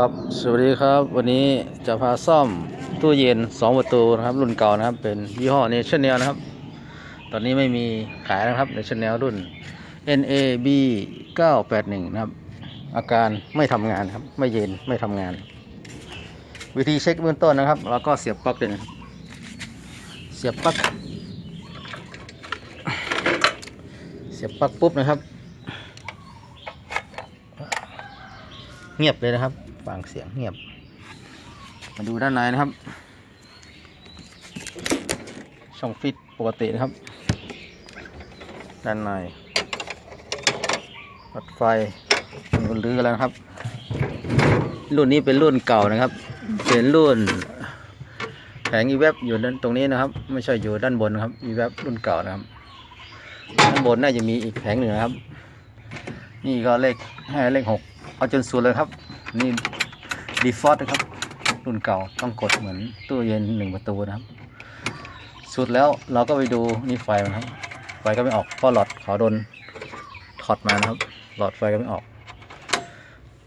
ครับ สวัสดีครับ วันนี้จะพาซ่อมตู้เย็น 2 ประตูนะครับ รุ่นเก่านะครับ เป็นยี่ห้อ National นะครับ ตอนนี้ไม่มีขายนะครับ National รุ่น NAB 981 นะครับ อาการไม่ทำงานครับ ไม่เย็นไม่ทำงาน วิธีเช็คเบื้องต้นนะครับ แล้วก็เสียบปลั๊กเลยนะเสียบปลั๊ก เสียบปลั๊กปุ๊บนะครับ เงียบเลยนะครับ ฟังเสียงเงียบ มาดูด้านในนะครับ ช่องฟิตปกตินะครับ ด้านในรถไฟรุ่นลื้อแล้วครับ รุ่นนี้เป็นรุ่นเก่านะครับ เป็นรุ่นแผงอีเว็บอยู่ด้านตรงนี้นะครับ ไม่ใช่อยู่ด้านบนครับอีเว็บรุ่นเก่านะครับด้านบนน่าจะมีอีกแผงหนึ่งนะครับ นี่ก็เลขห้าเลขหกเอาจนสุดเลยครับ นี่ดีฟอร์นะครับ รุ่นเก่าต้องกดเหมือนตู้เย็นหนึ่งประตูนะครับ สุดแล้วเราก็ไปดูนี่ไฟมันครับ ไฟก็ไม่ออกเพราะหลอดเขาโดนถอดมานะครับ หลอดไฟก็ไม่ออก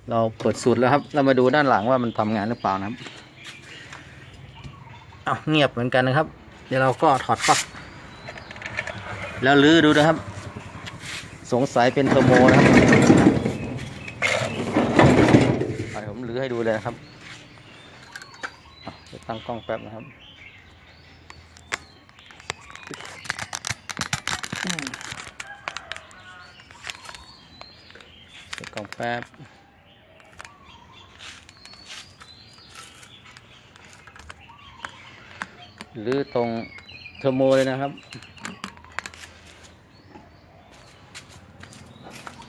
เราเปิดสูตรแล้วครับ เรามาดูด้านหลังว่ามันทำงานหรือเปล่านะครับเอาเงียบเหมือนกันนะครับ เดี๋ยวเราก็ถอดปลั๊กแล้วลื้อดูนะครับ สงสัยเป็นเทอร์โมนะครับเดี๋ยวผมลื้อให้ดูเลยนะครับอะเดี๋ยวตั้งกล้องแป๊บนะครับกล้องแป๊บหรือตรงเทอร์โมเลยนะครับ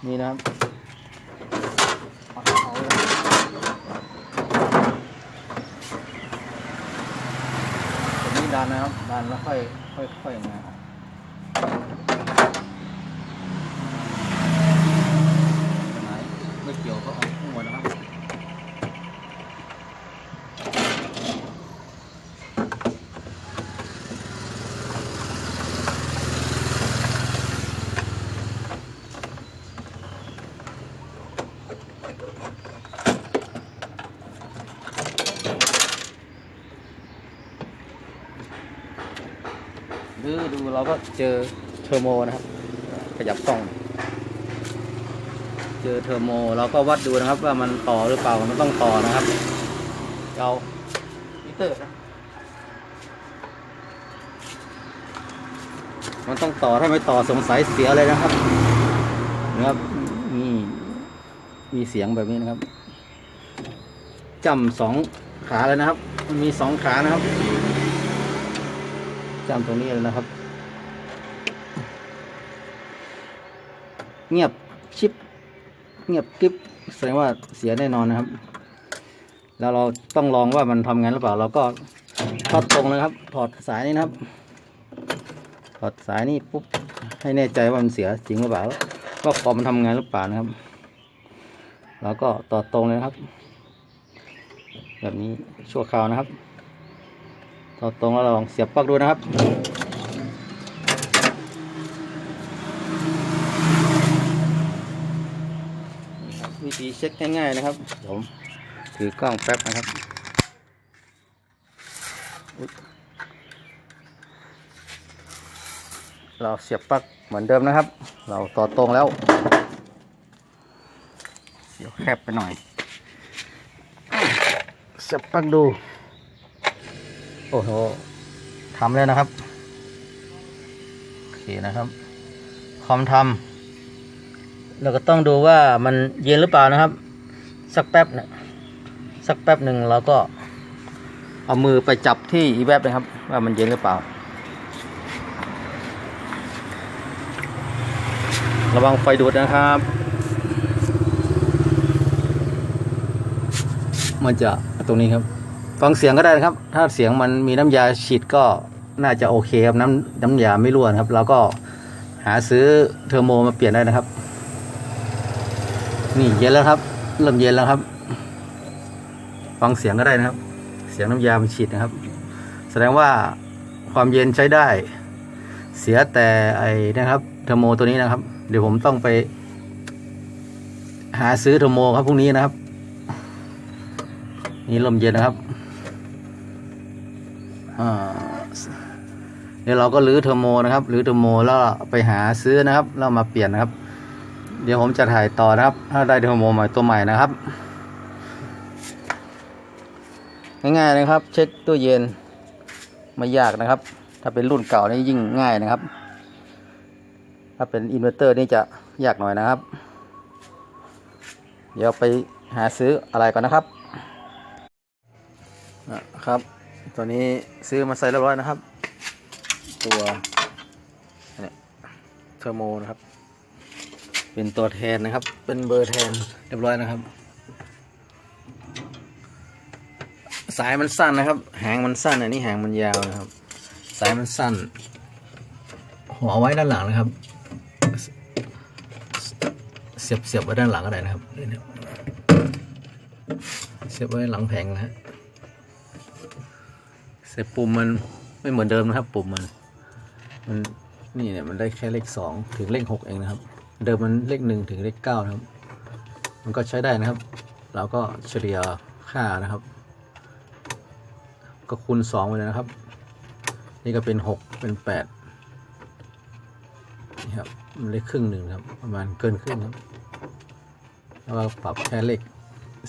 นี่นะครับตัว นี้ดันนะครับดันแล้วค่อยค่อยค่อยมาไหนไม่เกี่ยวก็เอาข้างบนนะครับ ดูดู เราก็เจอเทอร์โมนะครับ ขยับกล้อง เจอเทอร์โมเราก็วัดดูนะครับ ว่ามันต่อหรือเปล่ามันต้องต่อนะครับเรามิเตอร์นะมันต้องต่อถ้าไม่ต่อสงสัยเสียเลยนะครับนะครับนี่มีเสียงแบบนี้นะครับจำสองขาเลยนะครับ มันมีสองขานะครับจำตรงนี้เลยนะครับ เงียบชิป เงียบกริบแสดงว่าเสียแน่นอนนะครับ แล้วเราต้องลองว่ามันทำงานหรือเปล่า เราก็ถอดตรงเลยครับ ถอดสายนี้นะครับ ถอดสายนี้ปุ๊บให้แน่ใจว่ามันเสียจริงหรือเปล่าว่าคอมมันทำงานหรือเปล่านะครับเราก็ต่อตรงเลยครับ แบบนี้ชั่วคราวนะครับ ต่อตรงแล้วลองเสียบปลั๊กดูนะครับ วิธีเช็คง่ายๆนะครับ ผมถือกล้องแป๊บนะครับเราเสียบปลั๊กเหมือนเดิมนะครับ เราต่อตรงแล้วเดี๋ยวแคบไปหน่อย เสียบปลั๊กดู โอ้โหทำแล้วนะครับ โอเคนะครับ คอมทำ เราก็ต้องดูว่ามันเย็นหรือเปล่านะครับ สักแป๊บนะสักแป๊บหนึ่งเราก็เอามือไปจับที่อีแวบนะครับ ว่ามันเย็นหรือเปล่า ระวังไฟดูดนะครับ มันจะตรงนี้ครับ ฟังเสียงก็ได้นะครับ ถ้าเสียงมันมีน้ำยาฉีดก็น่าจะโอเคครับน้ำน้ำยาไม่รั่วนะครับเราก็หาซื้อเทอร์โมมาเปลี่ยนได้นะครับ นี่เย็นแล้วครับ เริ่มเย็นแล้วครับ ฟังเสียงก็ได้นะครับ เสียงน้ำยามันฉีดนะครับ แสดงว่าความเย็นใช้ได้ เสียแต่ไอ้นะครับเทอร์โมตัวนี้นะครับ เดี๋ยวผมต้องไป หาซื้อเทอร์โมครับพรุ่งนี้นะครับ นี่ลมเย็นนะครับเดี๋ยวเราก็รื้อเทอร์โมนะครับรื้อเทอร์โมแล้วไปหาซื้อนะครับแล้วมาเปลี่ยนนะครับ เดี๋ยวผมจะถ่ายต่อนะครับ ถ้าได้เทอร์โมใหม่ตัวใหม่นะครับ ง่ายๆนะครับ เช็คตู้เย็นไม่ยากนะครับ ถ้าเป็นรุ่นเก่านี่ยิ่งง่ายนะครับ ถ้าเป็นอินเวอร์เตอร์นี่จะยากหน่อยนะครับ เดี๋ยวไปหาซื้ออะไรก่อนนะครับนะครับ ตัวนี้ซื้อมาใส่เรียบร้อยนะครับ ตัวเนี่ยเทอร์โมนะครับ เป็นตัวแทนนะครับ เป็นเบอร์แทนเรียบร้อยนะครับ สายมันสั้นนะครับ หางมันสั้นอันนี้หางมันยาวนะครับ สายมันสั้นหัวไว้ด้านหลังนะครับ เสียบเสียบไว้ด้านหลังก็ได้นะครับ เสียบไว้หลังแผงนะฮะเสียบปุ่มมันไม่เหมือนเดิมนะครับ ปุ่มมัน มันนี่เนี่ยมันได้แค่เลขสองถึงเลขหกเองนะครับ เดิมมันเลขหนึ่งถึงเลขเก้านะครับ มันก็ใช้ได้นะครับ เราก็เฉลี่ยค่านะครับ ก็คูณสองไปเลยนะครับ นี่ก็เป็นหกเป็นแปดนี่ครับมันได้ครึ่งหนึ่งครับ ประมาณเกินครึ่งครับ แล้วก็ปรับแค่เลข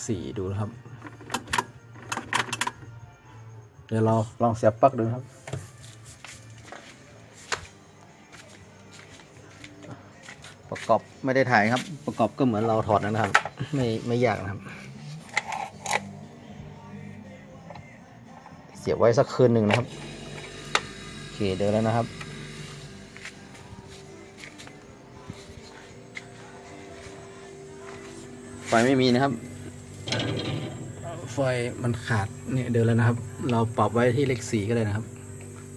สี่ดูนะครับ เดี๋ยวเราลองเสียบปลั๊กดูครับ ประกอบไม่ได้ถ่ายครับ ประกอบก็เหมือนเราถอดนะครับ ไม่ไม่ยากนะครับ เสียบไว้สักคืนหนึ่งนะครับโอเคเดินแล้วนะครับไฟไม่มีนะครับ ไฟมันขาดเนี่ยเดินแล้วนะครับ เราปรับไว้ที่เลขสี่ก็ได้นะครับ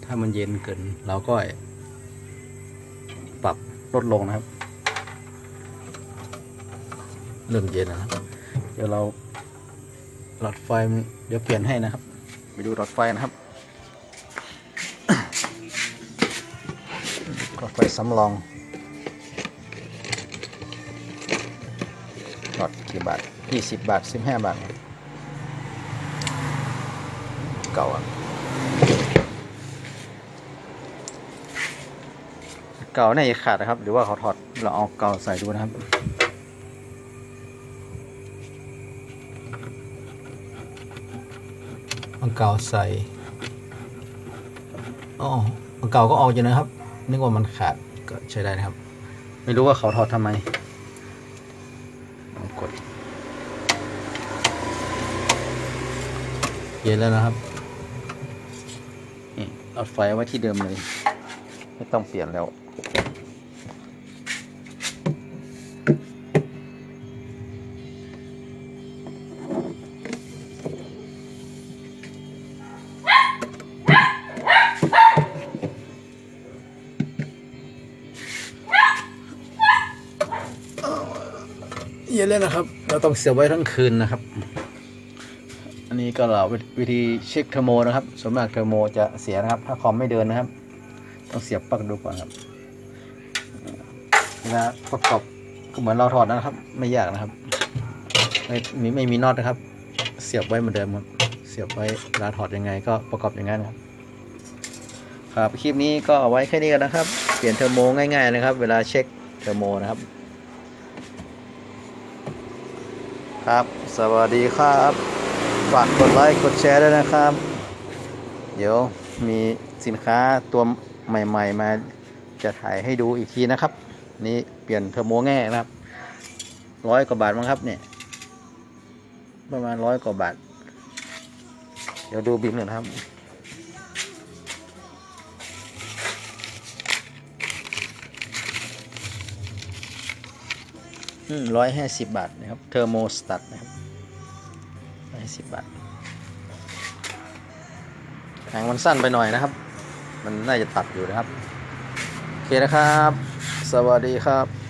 ถ้ามันเย็นเกินเราก็ปรับลดลงนะครับ เริ่มเย็นนะครับ เดี๋ยวเราหลอดไฟเดี๋ยวเปลี่ยนให้นะครับ ไปดูหลอดไฟนะครับหลอดไฟสำรองหลอดกี่บาทยี่สิบาทสิบาท เก่าอะเก่าน่าจะขาดนะครับ หรือว่าเขาถอดเราเอาเก่าใส่ดูนะครับ เอาเก่าใส่อ๋อเอาเก่าก็ออกอยู่นะครับ นึกว่ามันขาดก็ใช้ได้นะครับ ไม่รู้ว่าเขาถอดทำไมลองกดเย็นแล้วนะครับนี่เอาไฟไว้ที่เดิมเลย ไม่ต้องเปลี่ยนแล้ว ย็นแล้วนะครับ เราต้องเสียบไว้ทั้งคืนนะครับ อันนี้ก็เราวิธีเช็คเทอร์โมนะครับส่วนมากเทอร์โมจะเสียนะครับ ถ้าคอมไม่เดินนะครับ ต้องเสียบปลั๊กดูก่อนครับเวลาประกอบก็เหมือนเราถอดนะครับ ไม่ยากนะครับไม่มีไม่มีน็อตนะครับ เสียบไว้เหมือนเดิมครับเสียบไว้เวลาถอดยังไง ก็ประกอบอย่างนั้นครับครับคลิปนี้ก็เอาไว้แค่นี้กันนะครับ เปลี่ยนเทอร์โมง่ายๆนะครับ เวลาเช็คเทอร์โมนะครับ ครับ สวัสดีครับ ฝากกดไลค์กดแชร์ด้วยนะครับ เดี๋ยวมีสินค้าตัวใหม่ ๆ มาจะถ่ายให้ดูอีกทีนะครับ นี่เปลี่ยนเทอร์โมแง่นะครับร้อยกว่าบาทมั้งครับเนี่ยประมาณร้อยกว่าบาท เดี๋ยวดูบิลหน่อยครับ ร้อยห้าสิบบาทนะครับ เทอร์โมสตัทนะครับร้อยห้าสิบบาทหางมันสั้นไปหน่อยนะครับ มันน่าจะตัดอยู่นะครับ โอเคนะครับ สวัสดีครับ